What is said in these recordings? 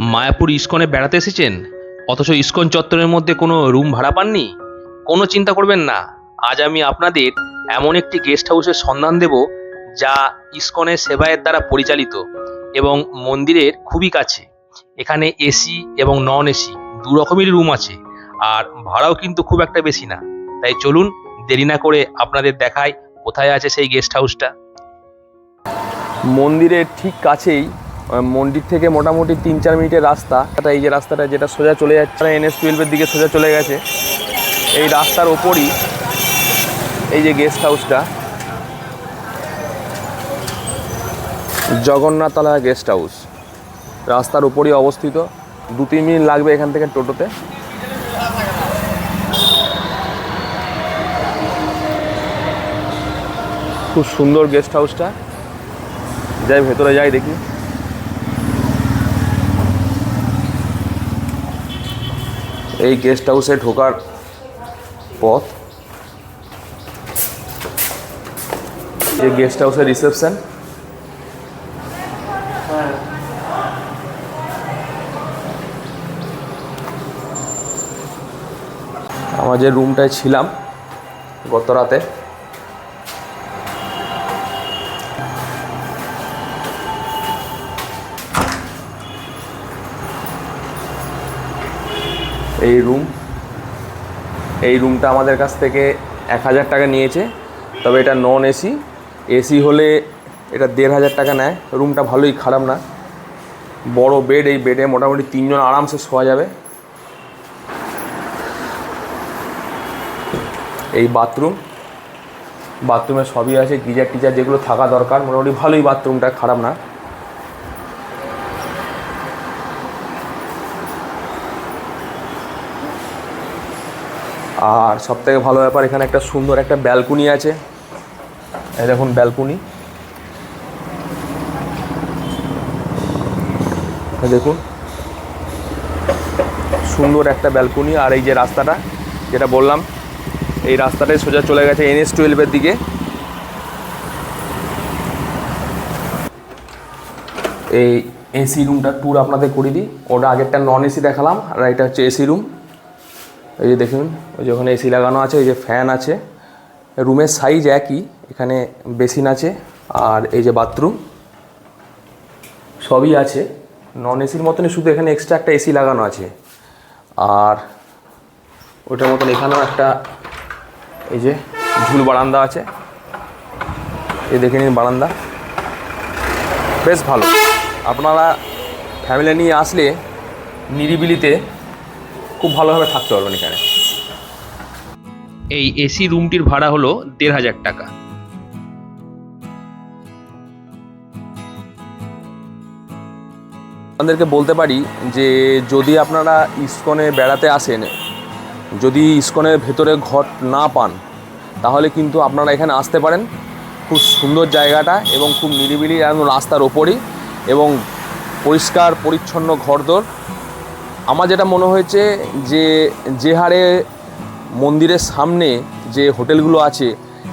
মায়াপুর ইস্কনে বেড়াতে এসেছেন? অথচ ইস্কন চত্বরের মধ্যে কোনো রুম ভাড়া পাননি? কোনো চিন্তা করবেন না, আজ আমি আপনাদের এমন একটি গেস্ট হাউসের সন্ধান দেব যা ইস্কনের সেবায়ের দ্বারা পরিচালিত এবং মন্দিরের খুবই কাছে। এখানে এসি এবং নন এসি দু রকমেরই রুম আছে, আর ভাড়াও কিন্তু খুব একটা বেশি না। তাই চলুন, দেরি না করে আপনাদের দেখায় কোথায় আছে সেই গেস্ট হাউসটা। মন্দিরের ঠিক কাছেই মন্দির থেকে মোটামুটি তিন চার মিনিটের রাস্তা। এই যে রাস্তাটা যেটা সোজা চলে যাচ্ছে এনএস টুয়েলভের দিকে সোজা চলে গেছে। এই রাস্তার ওপরই এই যে গেস্ট হাউসটা জগন্নাথতলা গেস্ট হাউস রাস্তার উপরই অবস্থিত। দু তিন মিনিট লাগবে এখান থেকে টোটোতে। খুব সুন্দর গেস্ট হাউসটা যাই, ভেতরে যাই দেখি। এই গেস্ট হাউসে ঢোকার পথ। এই গেস্ট হাউসের রিসেপশন আমার যে রুমটায় ছিলাম গত রাতে এই রুম এই রুমটা আমাদের কাছ থেকে এক হাজার টাকা নিয়েছে, তবে এটা নন এসি এসি হলে এটা দেড় হাজার টাকা নেয় রুমটা ভালোই খারাপ না। বড় বেড এই বেডে মোটামুটি তিনজন আরামসে শোয়া যাবে। এই বাথরুম বাথরুমে সবই আছে, গিজার টিজার যেগুলো থাকা দরকার, মোটামুটি ভালোই বাথরুমটা খারাপ না। আর সব থেকে ভালো ব্যাপার, এখানে একটা সুন্দর একটা ব্যালকনি আছে। এই দেখুন ব্যালকনি। দেখুন। সুন্দর একটা ব্যালকনি, আর এই যে রাস্তাটা, যেটা বললাম, এই রাস্তাটাই সোজা চলে গেছে এনএস টুয়েলভের দিকে। এই এসি রুমটা ট্যুর আপনাদের করে দিই। ওটা আগেরটা নন এসি দেখালাম, আর এটা হচ্ছে এসি রুম। এই যে দেখুন, ওই যে ওখানে এসি লাগানো আছে ওই যে ফ্যান আছে। রুমের সাইজ একই, এখানে বেসিন আছে আর এই যে বাথরুম সবই আছে। নন এসির মতনই শুধু এখানে এক্সট্রা একটা এসি লাগানো আছে। আর ওটার মতন এখানেও একটা এই যে ঝুল বারান্দা আছে। এই দেখে নিন বারান্দা। বেশ ভালো। আপনারা ফ্যামিলি নিয়ে আসলে নিরিবিলিতে খুব ভালোভাবে থাকতে পারবেন এখানে। এই এসি রুমটির ভাড়া হলো দেড় হাজার টাকা। আপনাদেরকে বলতে পারি যে যদি আপনারা ইস্কনে বেড়াতে আসেন যদি ইস্কনের ভেতরে ঘর না পান তাহলে কিন্তু আপনারা এখানে আসতে পারেন। খুব সুন্দর জায়গাটা এবং খুব নিরিবিলি একদম রাস্তার ওপরই এবং পরিষ্কার পরিচ্ছন্ন ঘরদোর। আমার যেটা মনে হয়েছে যে যে হারে মন্দিরের সামনে যে হোটেলগুলো আছে,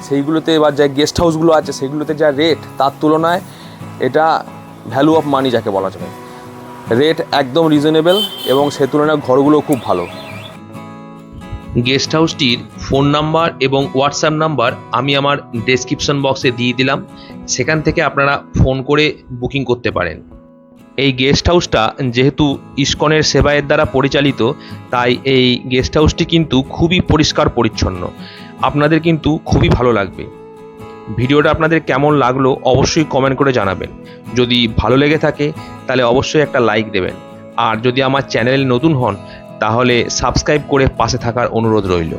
সেইগুলোতে বা যা গেস্ট হাউসগুলো আছে সেগুলোতে যা রেট তার তুলনায় এটা ভ্যালু অফ মানি যাকে বলা যায় রেট একদম রিজনেবল এবং সে তুলনায় ঘরগুলো খুব ভালো। গেস্ট হাউসটির ফোন নাম্বার এবং হোয়াটসঅ্যাপ নাম্বার আমি আমার ডেসক্রিপশন বক্সে দিয়ে দিলাম। সেখান থেকে আপনারা ফোন করে বুকিং করতে পারেন। এই গেস্ট হাউসটা যেহেতু ইস্কনের সেবায়ের দ্বারা পরিচালিত, তাই এই গেস্ট হাউসটি কিন্তু খুবই পরিষ্কার পরিচ্ছন্ন। আপনাদের কিন্তু খুবই ভালো লাগবে। ভিডিওটা আপনাদের কেমন লাগল অবশ্যই কমেন্ট করে জানাবেন। যদি ভালো লেগে থাকে, তাহলে অবশ্যই একটা লাইক দেবেন। আর যদি আমার চ্যানেল নতুন হন, তাহলে সাবস্ক্রাইব করে পাশে থাকার অনুরোধ রইল।